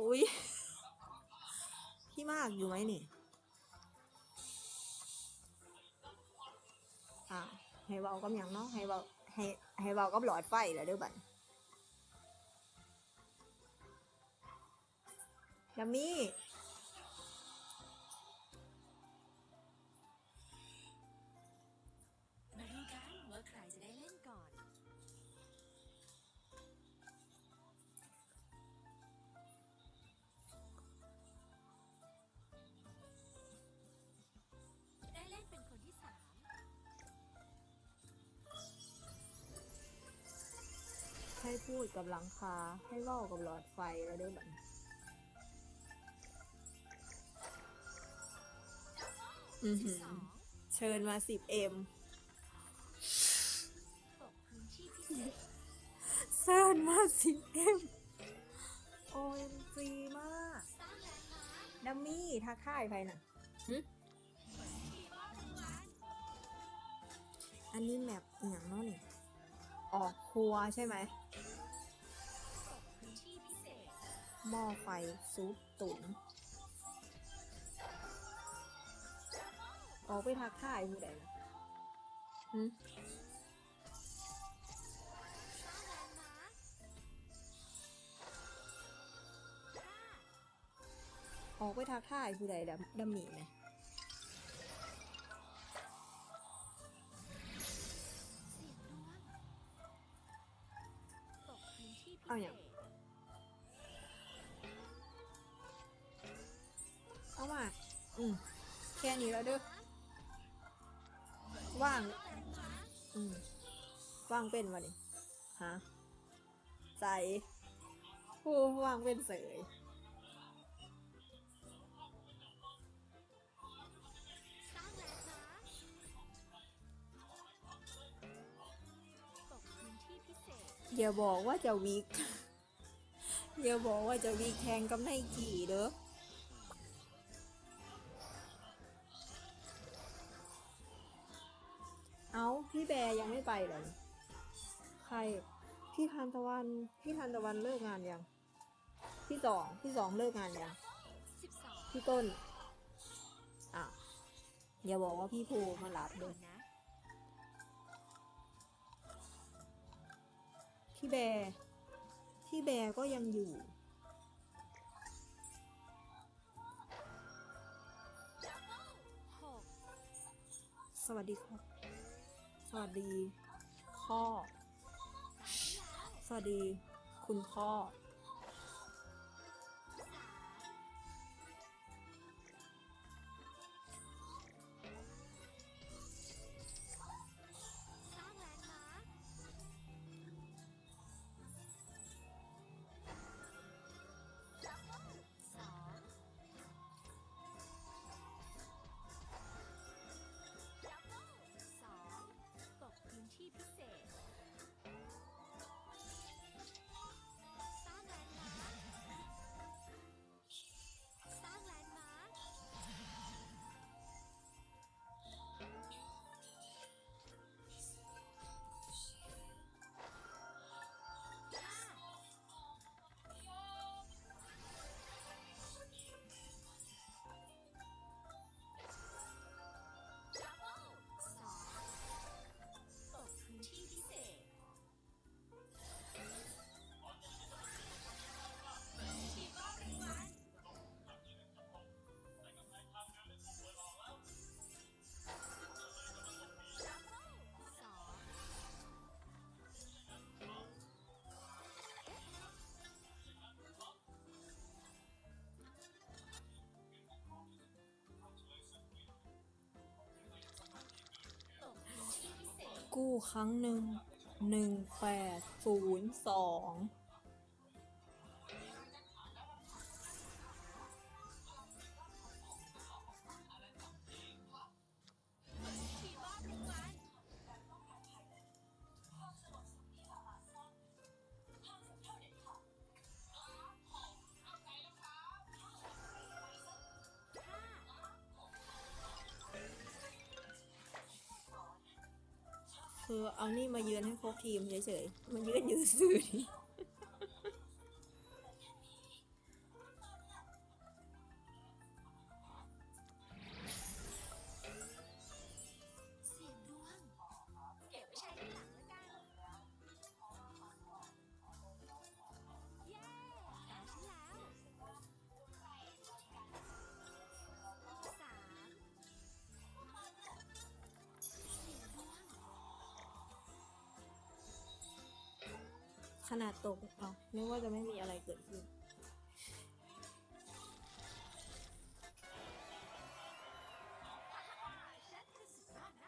อุ้ยพี่มากอยู่ไหมนี่อ่าให้เบากับอย่างเนาะให้เบาให้ให้เบากับหลอดไฟแหละเด้อบัดยัมมี่ พูดกับหลังคาให้เว้ากับหลอดไฟแล้วเด้อบัดอือหือเชิญมาสิบเอ็มเชิญมาสิบเอ็มโอ้ยจีมากดัมมี่ทักทายไปน่ะอันนี้แมปอย่างเนาะนี่ออกครัวใช่ไหม หม้อไฟซุปตุ๋นออกไปทักทายผู้ใดนะหึสร้างแลนด์มาร์คห้าออกไปทักทายผู้ใดดัมดัมมี่นะ อืมแค่นี้แล้วเด้อว่าง อืมว่างเป็นวะนี่ฮะใจผู้ว่างเป็นเสยสร้างแลนด์มาร์คตกพื้นที่พิเศษอย่าบอกว่าจะวิก อย่าบอกว่าจะวิกแข่งกับไนกี่เด้อ ไม่ไปเลย ใคร พี่ทันตะวัน พี่ทันตะวันเลิกงานยัง พี่สองพี่สองเลิกงานยังพี่ต้น อะอย่าบอกว่าพี่ภูมารับเด้ออนะ พี่แบร์พี่แบร์ก็ยังอยู่ สวัสดีครับ สวัสดีพ่อสวัสดี คุณพ่อ กู้ครั้งหนึ่งหนึ่งแปดศูนย์สอง คือเอานี่มายืนให้ครบทีมเฉยๆ มันยืนอยู่สื่อนี่ ขนาดตกเอนึกว่าจะไม่มีอะไรเกิดขึ้น